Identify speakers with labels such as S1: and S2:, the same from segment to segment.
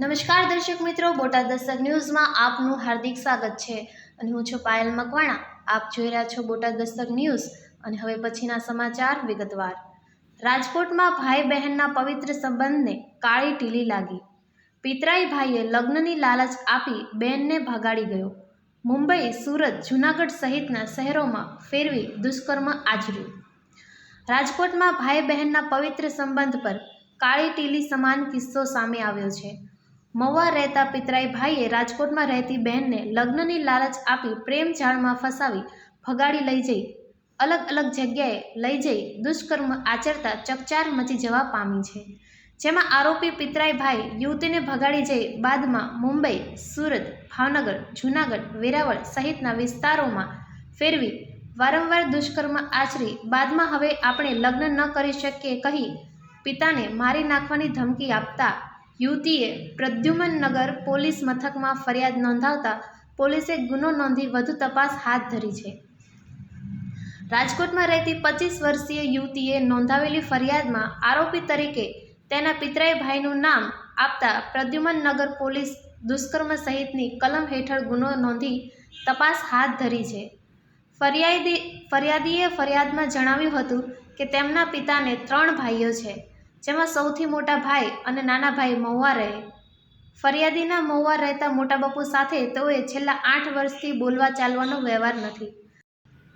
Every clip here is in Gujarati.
S1: નમસ્કાર દર્શક મિત્રો, બોટાદ દસ્તક ન્યૂઝમાં આપનું હાર્દિક સ્વાગત છે. અને હું છું પાયલ મકવાણા. આપ જોઈ રહ્યા છો બોટાદ દસ્તક ન્યૂઝ. અને હવે પછીના સમાચાર વિગતવાર. રાજકોટમાં ભાઈ બહેનના પવિત્ર સંબંધને કાળી ટીલી લાગી. પિતરાઈ ભાઈએ લગ્નની લાલચ આપી બહેનને ભગાડી ગયો. મુંબઈ, સુરત, જૂનાગઢ સહિતના શહેરોમાં ફેરવી દુષ્કર્મ આચર્યું. રાજકોટમાં ભાઈ બહેનના પવિત્ર સંબંધ પર કાળી ટીલી સમાન કિસ્સો સામે આવ્યો છે. મહુવા રહેતા પિતરાઈ ભાઈએ રાજકોટમાં રહેતી બહેનને લગ્નની લાલચ આપી પ્રેમ જાળમાં ફસાવી ભગાડી લઈ જઈ. અલગ અલગ જગ્યાએ લઈ જઈ દુષ્કર્મ આચરતા ચકચાર મચી જવા પામી છે. જેમાં આરોપી પિતરાઈ ભાઈ યુવતીને ભગાડી જઈ બાદમાં મુંબઈ, સુરત, ભાવનગર, જૂનાગઢ, વેરાવળ સહિતના વિસ્તારોમાં ફેરવી વારંવાર દુષ્કર્મ આચરી બાદમાં હવે આપણે લગ્ન ન કરી શકીએ કહી પિતાને મારી નાખવાની ધમકી આપતા યુવતીએ પ્રદ્યુમનનગર પોલીસ મથકમાં ફરિયાદ નોંધાવતા પોલીસે ગુનો નોંધી વધુ તપાસ હાથ ધરી છે. રાજકોટમાં રહેતી પચીસ વર્ષીય યુવતીએ નોંધાવેલી ફરિયાદમાં આરોપી તરીકે તેના પિતરાઈ ભાઈનું નામ આપતા પ્રદ્યુમનનગર પોલીસ દુષ્કર્મ સહિતની કલમ હેઠળ ગુનો નોંધી તપાસ હાથ ધરી છે. ફરિયાદી, ફરિયાદીએ ફરિયાદમાં જણાવ્યું હતું કે તેમના પિતાને ત્રણ ભાઈઓ છે. જેમાં સૌથી મોટા ભાઈ અને નાના ભાઈ મહુવા રહે. ફરિયાદીના મહુવા રહેતા મોટા બાપુ સાથે તેઓએ છેલ્લા આઠ વર્ષથી બોલવા ચાલવાનો વ્યવહાર નથી.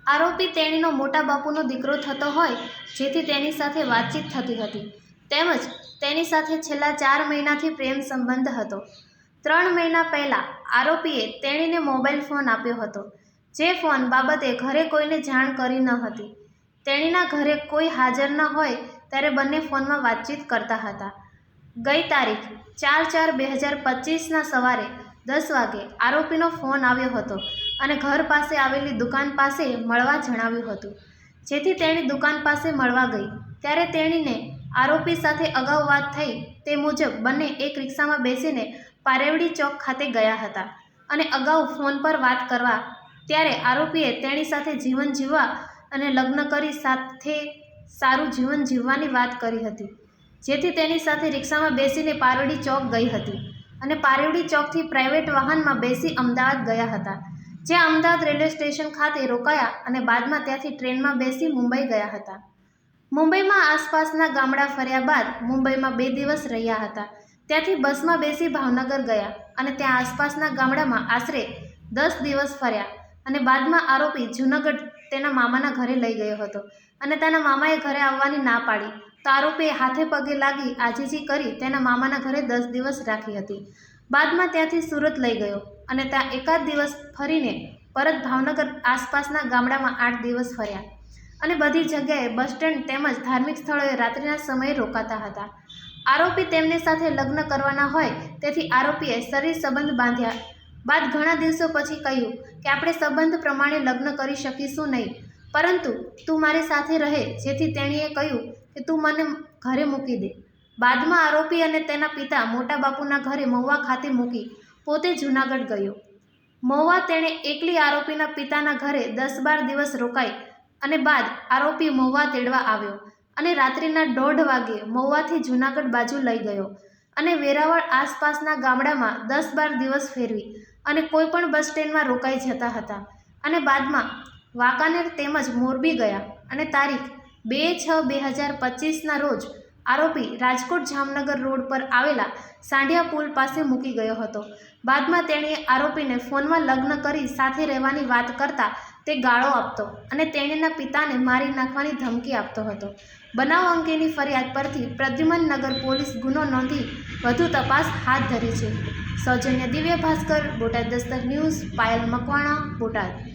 S1: આરોપી તેણીનો મોટા બાપુનો દીકરો થતો હોય, જેથી તેની સાથે વાતચીત થતી હતી. તેમજ તેની સાથે છેલ્લા ચાર મહિનાથી પ્રેમ સંબંધ હતો. ત્રણ મહિના પહેલાં આરોપીએ તેણીને મોબાઈલ ફોન આપ્યો હતો, જે ફોન બાબતે ઘરે કોઈને જાણ કરી ન હતી. તેણીના ઘરે કોઈ હાજર ન હોય ત્યારે બંને ફોનમાં વાતચીત કરતા હતા. ગઈ તારીખ ચાર ચાર બે હજાર પચીસના સવારે દસ વાગે આરોપીનો ફોન આવ્યો હતો અને ઘર પાસે આવેલી દુકાન પાસે મળવા જણાવ્યું હતું. જેથી તેણી દુકાન પાસે મળવા ગઈ. ત્યારે તેણીને આરોપી સાથે અગાઉ વાત થઈ તે મુજબ બંને એક રિક્ષામાં બેસીને પારેવડી ચોક ખાતે ગયા હતા અને અગાઉ ફોન પર વાત કરવા. ત્યારે આરોપીએ તેણી સાથે જીવન જીવવા અને લગ્ન કરી સાથે સારું જીવન જીવવાની વાત કરી હતી. જેથી તેની સાથે રિક્ષામાં બેસીને પારડી ચોક ગઈ હતી અને પારડી ચોકથી પ્રાઇવેટ વાહનમાં બેસી અમદાવાદ ગયા હતા. જ્યાં અમદાવાદ રેલવે સ્ટેશન ખાતે રોકાયા અને બાદમાં ત્યાંથી ટ્રેનમાં બેસી મુંબઈ ગયા હતા. મુંબઈમાં આસપાસના ગામડા ફર્યા બાદ મુંબઈમાં બે દિવસ રહ્યા હતા. ત્યાંથી બસમાં બેસી ભાવનગર ગયા અને ત્યાં આસપાસના ગામડામાં આશરે દસ દિવસ ફર્યા અને બાદમાં આરોપી જૂનાગઢ તેના મામાના ઘરે લઈ ગયો હતો અને તેના મામાએ ઘરે આવવાની ના પાડી. તો આરોપીએ હાથે પગે લાગી આજીજી કરી તેના મામાના ઘરે દસ દિવસ રાખી હતી. બાદમાં ત્યાંથી સુરત લઈ ગયો અને ત્યાં એકાદ દિવસ ફરીને પરત ભાવનગર આસપાસના ગામડામાં આઠ દિવસ ફર્યા. અને બધી જગ્યાએ બસ સ્ટેન્ડ તેમજ ધાર્મિક સ્થળોએ રાત્રિના સમયે રોકાતા હતા. આરોપી તેમની સાથે લગ્ન કરવાના હોય તેથી આરોપીએ શરીર સંબંધ બાંધ્યા. બાદ ઘણા દિવસો પછી કહ્યું કે આપણે સંબંધ પ્રમાણે લગ્ન કરી શકીશું નહીં. પરંતુ તું મારી સાથે રહે, જેથી તેણીએ કહ્યું કે તું મને ઘરે મૂકી દે. બાદમાં આરોપી અને તેના પિતા મોટા બાપુના ઘરે મહુવા ખાતે મૂકી પોતે જૂનાગઢ ગયો. મહુવા તેણે એકલી આરોપીના પિતાના ઘરે દસ બાર દિવસ રોકાઈ અને બાદ આરોપી મહુવા તેડવા આવ્યો અને રાત્રિના દોઢ વાગે મહુવાથી જૂનાગઢ બાજુ લઈ ગયો. અને વેરાવળ આસપાસના ગામડામાં દસ બાર દિવસ ફેરવી અને કોઈ પણ બસ સ્ટેન્ડમાં રોકાઈ જતા હતા. અને બાદમાં વાંકાનેર તેમજ મોરબી ગયા અને તારીખ બે છ બે હજાર પચીસના રોજ આરોપી રાજકોટ જામનગર રોડ પર આવેલા સાંઢિયા પુલ પાસે મૂકી ગયો હતો. બાદમાં તેણીએ આરોપીને ફોનમાં લગ્ન કરી સાથે રહેવાની વાત કરતા તે ગાળો આપતો અને તેણીના પિતાને મારી નાખવાની ધમકી આપતો હતો. બનાવ અંગેની ફરિયાદ પરથી પ્રદ્યુમન નગર પોલીસ ગુનો નોંધી વધુ તપાસ હાથ ધરી છે. સૌજન્ય દિવ્ય ભાસ્કર, બોટાદ દસ્તક ન્યૂઝ, પાયલ મકવાણા, બોટાદ.